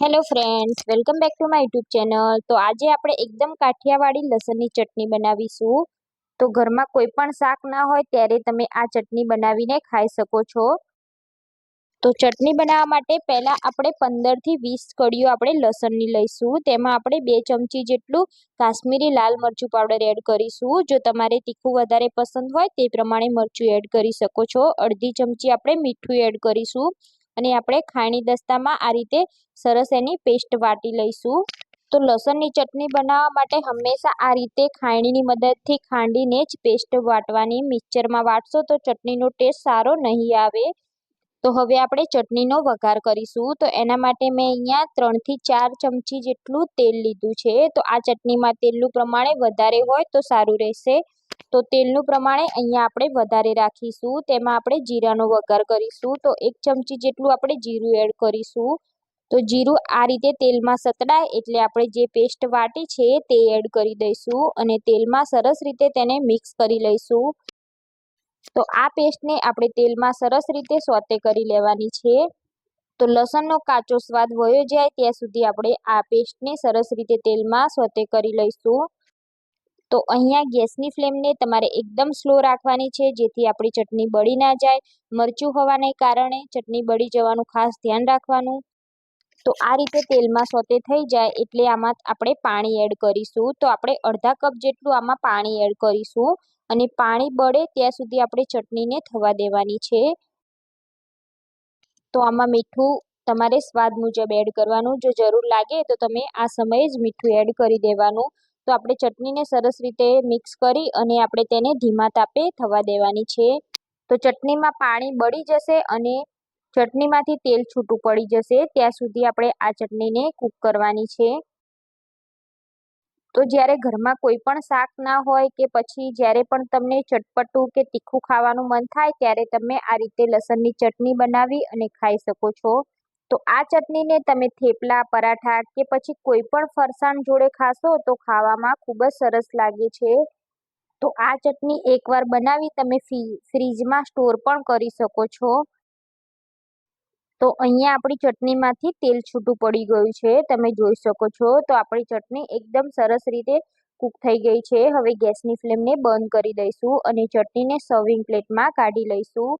Hello friends welcome back to my YouTube channel તો આજે આપણે એકદમ કાઠિયાવાડી લસણની ચટણી બનાવીશું. તો ઘરમાં કોઈ પણ શાક ના હોય ત્યારે તમે આ ચટણી બનાવીને ખાઈ શકો છો. તો ચટણી બનાવવા માટે પહેલાં આપણે પંદરથી વીસ કળીઓ આપણે લસણની લઈશું. તેમાં આપણે બે ચમચી જેટલું કાશ્મીરી લાલ મરચું પાવડર એડ કરીશું. જો તમારે તીખું વધારે પસંદ હોય તે પ્રમાણે મરચું એડ કરી શકો છો. અડધી ચમચી આપણે મીઠું એડ કરીશું. અને આપણે ખાણી દસ્તામાં આ રીતે સરસ એની પેસ્ટ વાટી લઈશું. તો લસણની ચટણી બનાવવા માટે હંમેશા આ રીતે ખાયણીની મદદથી ખાંડીને જ પેસ્ટ વાટવાની મિક્સરમાં વાટશો તો ચટણીનો ટેસ્ટ સારો નહીં આવે. તો હવે આપણે ચટણીનો વઘાર કરીશું. તો એના માટે મેં અહીંયા ત્રણથી ચાર ચમચી જેટલું તેલ લીધું છે. તો આ ચટણીમાં તેલનું પ્રમાણે વધારે હોય તો સારું રહેશે. તો તેલનું પ્રમાણે અહીંયા આપણે વધારે રાખીશું. તેમાં આપણે જીરાનો વઘાર કરીશું. તો એક ચમચી જેટલું આપણે જીરું એડ કરીશું. તો જીરું આ રીતે તેલમાં સતડાય એટલે આપણે જે પેસ્ટ વાટી છે તે એડ કરી દઈશું અને તેલમાં સરસ રીતે તેને મિક્સ કરી લઈશું. તો આ પેસ્ટને આપણે તેલમાં સરસ રીતે સોતે કરી લેવાની છે. તો લસણનો કાચો સ્વાદ વયો જાય ત્યાં સુધી આપણે આ પેસ્ટને સરસ રીતે તેલમાં સોતે કરી લઈશું. તો અહીંયા ગેસની ફ્લેમને તમારે એકદમ સ્લો રાખવાની છે, જેથી આપણી ચટણી બળી ના જાય. મરચું હોવાને કારણે ચટણી બળી જવાનું ખાસ ધ્યાન રાખવાનું. તો આ રીતે તેલમાં સોતે થઈ જાય એટલે આમાં આપણે પાણી એડ કરીશું. તો આપણે અડધા કપ જેટલું આમાં પાણી એડ કરીશું. અને પાણી બળે ત્યાં સુધી આપણે ચટણીને થવા દેવાની છે. તો આમાં મીઠું તમારે સ્વાદ મુજબ એડ કરવાનું. જો જરૂર લાગે તો તમે આ સમયે જ મીઠું એડ કરી દેવાનું. તો આપણે ચટણીને સરસ રીતે મિક્સ કરી અને આપણે તેને ધીમા તાપે થવા દેવાની છે. તો ચટણીમાં પાણી બળી જશે અને ચટણીમાંથી તેલ છૂટું પડી જશે. ત્યાં સુધી આપણે આ ચટણીને કૂક કરવાની છે. તો જ્યારે ઘરમાં કોઈ પણ શાક ના હોય કે પછી જ્યારે પણ તમને ચટપટું કે તીખું ખાવાનું મન થાય ત્યારે તમે આ રીતે લસણની ચટણી બનાવી અને ખાઈ શકો છો. તો આ ચટણીને તમે થેપલા, પરાઠા કે પછી કોઈ પણ ફરસાણ જોડે ખાશો તો ખાવામાં ખૂબ જ સરસ લાગે છે. તો આ ચટણી એકવાર બનાવી તમે ફ્રીજમાં સ્ટોર પણ કરી શકો છો. તો અહીંયા આપણી ચટણીમાંથી તેલ છૂટું પડી ગયું છે, તમે જોઈ શકો છો. તો આપણી ચટણી એકદમ સરસ રીતે કૂક થઈ ગઈ છે. હવે ગેસની ફ્લેમને બંધ કરી દઈશું અને ચટણીને સર્વિંગ પ્લેટમાં કાઢી લઈશું.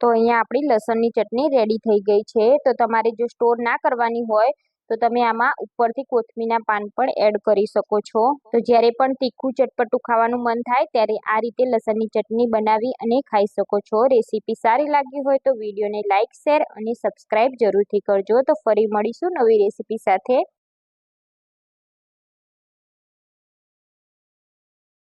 તો અહીંયા આપણી લસણની ચટણી રેડી થઈ ગઈ છે. તો તમારે જો સ્ટોર ના કરવાની હોય તો તમે આમાં ઉપરથી કોથમીના પાન પણ એડ કરી શકો છો. તો જ્યારે પણ તીખું ચટપટું ખાવાનું મન થાય, ત્યારે આ રીતે લસણની ચટણી બનાવી અને ખાઈ શકો છો. રેસીપી સારી લાગી હોય તો વિડીયોને લાઇક શેર અને સબસ્ક્રાઈબ જરૂરથી કરજો. તો ફરી મળીશું નવી રેસીપી સાથે.